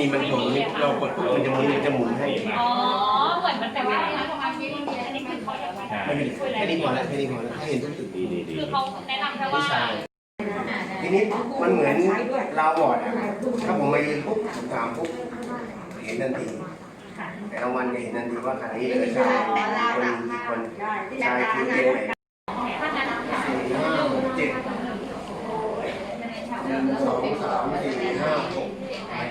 มีมันอยู่นี่เรากดปุ๊บมันจะหมุนมันจะหมุนให้อ๋อเหมือนมันแต่ว่าประมาณนี้อันนี้คือเขาจะมาไม่มีแค่นี้พอแล้วแค่นี้พอแล้วให้เห็นทุกตึกดีดีดีคือเขาแนะนำแค่ไม่ว่าใช่ทีนี้มันเหมือนเราวบอร์ดอะถ้าผมมายืนปุ๊บผมถามปุ๊บเห็นทันทีแต่ละวันจะเห็นทันทีว่าขณะนี้เหลือชายคนคนชายคือเกณฑ์ไหนถ้านั้นค่ะสี่ห้าหกเจ็ดหนึ่งสองสามสี่ห้าหก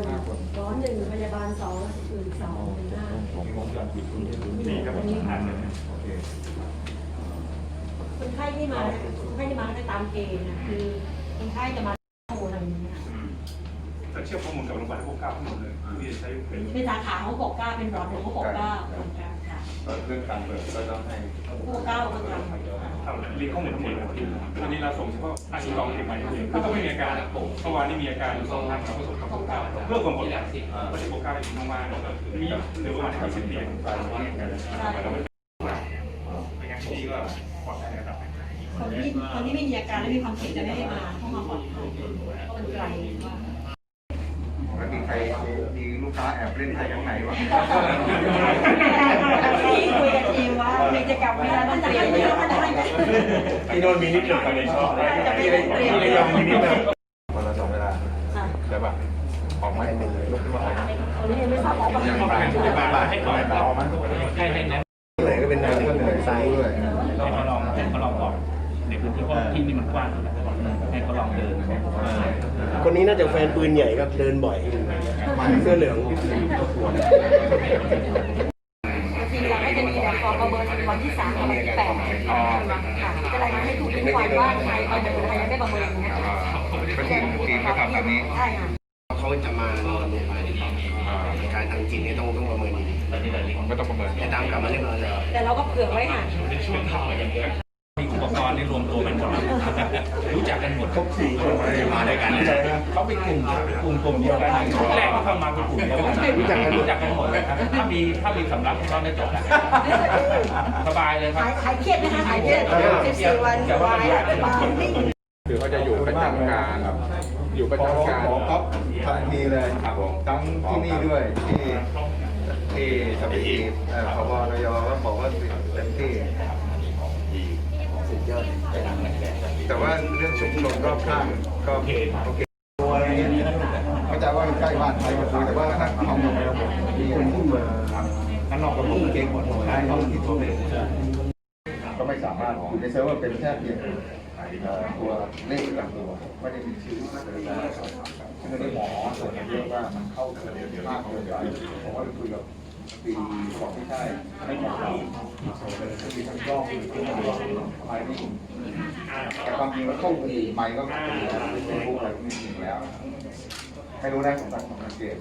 หนึ่งพยาบาลสองอื่นสองหนึ่งห้าคนไข้ที่มาคนไข้ที่มาจะตามเกณฑ์นะคือคนไข้จะมาโทรอะไรอย่างเงี้ยแต่เชื่อมข้อมูลกับโรงพยาบาลพวกเก้าทั้งหมดเลยที่จะใช้เป็นเป็นสาขาเขาบอกเก้าเป็นร้อนหนึ่งเขาบอกเก้าเหมือนกัน เรื่องการเปิดก็ต้องให้พวกเก้าก็ทำทำรีข้อมูลทั้งหมดเลยอันนี้เราส่งเฉพาะอาชีพกองเก็บมาอย่างเดียวคือต้องไม่มีอาการเมื่อวานนี้มีอาการสองท่านเราก็ส่งเข้าพวกเก้าเพื่อความปลอดภัยไม่ใช่พวกเก้าอยู่ข้างล่างมีเหลือประมาณยี่สิบเตียงเป็นอย่างที่ก็ปลอดภัยนะครับคนที่คนที่ไม่มีอาการและมีความเสี่ยงจะไม่ให้มาต้องมาก่อนเพราะมันไกลมากแล้วมีใครมีลูกค้าแอบเล่นไพ่ข้างในวะที่ คุยกับทีมว่าเมย์จะกลับเวลาต้องเตรียมเยอะมันได้ไหมที่โน่นมีนิดหน่อยเลยชอบเลยที่ระที่ระยองมีนิดหน่อยวันละสองเวลาใช่ป่ะออกไหมลุกขึ้นมาออกไหมตอนนี้ยังไม่ทราบว่ามันยังไม่ได้บาบาให้ก่อนออกไหมให้ให้แนะที่ไหนก็เป็นนายก็เหนื่อยไซส์ด้วยให้เขาลองให้เขาลองก่อนในพื้นที่เพราะที่นี่มันกว้างให้เขาลองเดินคนนี้น่าจะแฟนปืนใหญ่ครับเดินบ่อยเสื้อเหลือง ว่าจะเมินใครยังไม่ประเมินอย่างเงี้ยเป็นทีมทีมก็ทำแบบนี้ใช่ค่ะเขาจะมานอนเนี่ยการทางจิตนี่ต้องต้องประเมินดีมันก็ต้องประเมินแต่ตามกลับมาเรียบร้อยแล้วแต่เราก็เผื่อไว้ค่ะมีอุป กรณ์ในรวมตัวกันหมดรู้จักกันหมดครบสี่คนมาด้วยกันเขาเป็นกลุ่มกลุ่มกลุ่มเดียวกันชุดแรกก็เข้ามาเป็นกลุ่มเดียวกันรู้จักกันรู้จักกันหมดเลยครับถ้ามีถ้ามีสำรับก็ได้จบแล้วสบายเลยครับหายหายเครียดนะคะหายเครียดสิบสี่วันสบายสบายนิ่งคือเขาจะอยู่ประจำการอยู่ประจำการปั๊บทันทีเลยครับผมทั้งที่นี่ด้วยที่ที่สปีเอ่อพบนยก็บอกว่าเต็มที่สุด ยอดแต่ว่าเรื่องชุมชนรอบข้างก็โอเคเข้าใจว่าใกล้บ้านใครมาคุยแต่ว่าถ้าเขาอยู่ในระบบที่คนที่มาข้างนอกระบบเก่งหมดได้เขาที่ตัวเองก็ไม่สามารถอยู่ในเซิร์ฟเวอร์เป็นแค่เพียงตัวเลขกับตัวไม่ได้มีชื่อเลยซึ่งในหมอส่วนใหญ่เยอะว่ามันเข้าเกินมากเกินไปผมว่าคุยกับ ปีบอกไม่ใช่ไม่เหมาะเรามีทั้งกล้องมีทั้งอะไรนี่แต่ความจริงแล้วเข้าดีไม่ก็ดีแล้วเฟซบุ๊กอะไรพวกนี้จริงแล้วไม่รู้นะสมศักดิ์ของเกต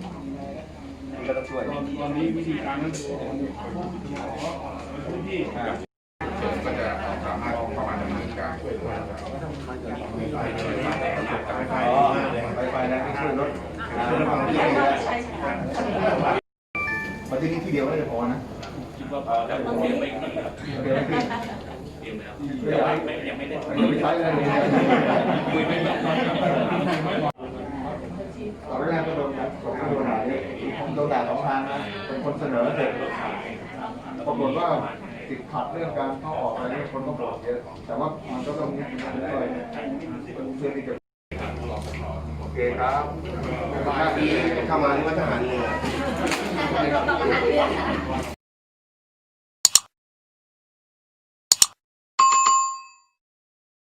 มันก็ต้องช่วยตอนนี้วิธีการนั้นที่ก็จะสามารถเข้ามาดำเนินการไปไปนะที่ช่วยลดช่วยลดความเครียด มาที่นี่ที่เดียวไม่ได้พอนะคิดว่าพอแล้วผมยังไม่ขึ้นครับเดี๋ยวพี่เดี๋ยวไม่ยังไม่ได้เดี๋ยวไปใช้เลยคุยไม่แบบตอนแรกก็โดนครับโดนด่าเนี่ยโดนด่าสองทางนะเป็นคนเสนอเสร็จปรากฏว่าติดขัดเรื่องการเข้าออกอะไรนี่คนก็บอกเยอะแต่ว่ามันก็ต้องมีด้วยเพื่อที่จะโอเคครับที่เข้ามานี่ว่าทหารเรือ ต้องมาหาเรื่อง